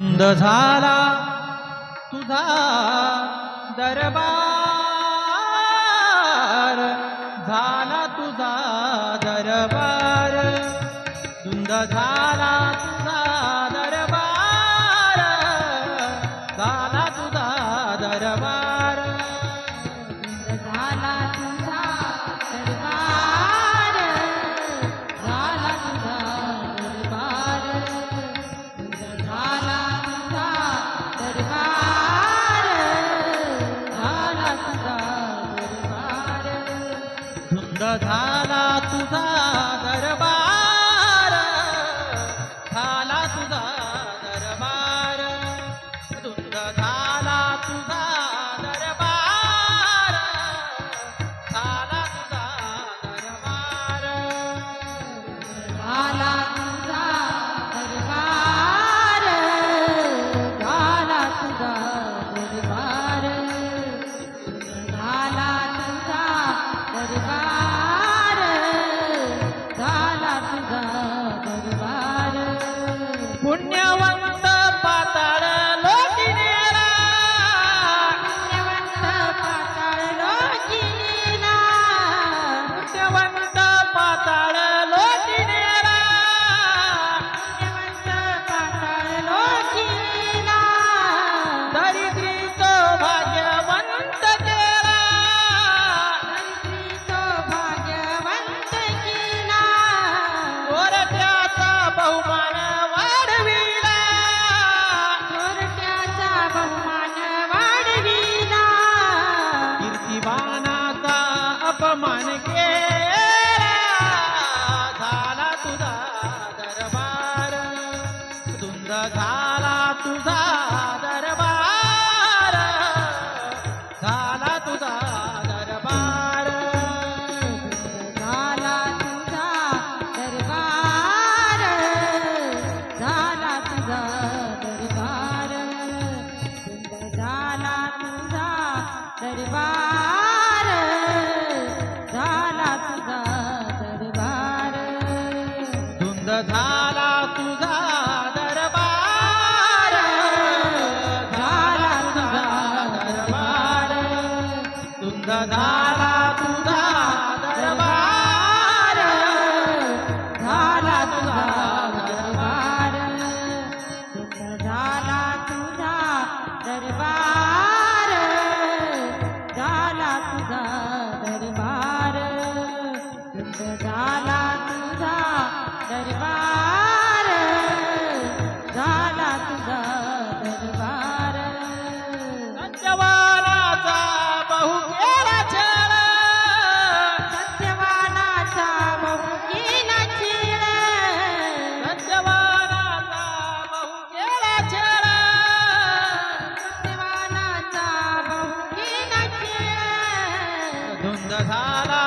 झाला तुझा दरबार. झाला तुझा दरबार. धुंद झाला तुझा दरबार. झाला तुझा রাধা अपमान केला झाला तुझा दरबार. धुंद झाला तुझा दरबार. झाला तुझा दरबार. झाला तुझा दरबार. झाला तुझा दरबार. झाला तुझा दरबार. बंद झाला तुझा दरबार. झाला तुझा दरबार. सुंदर झाला झाला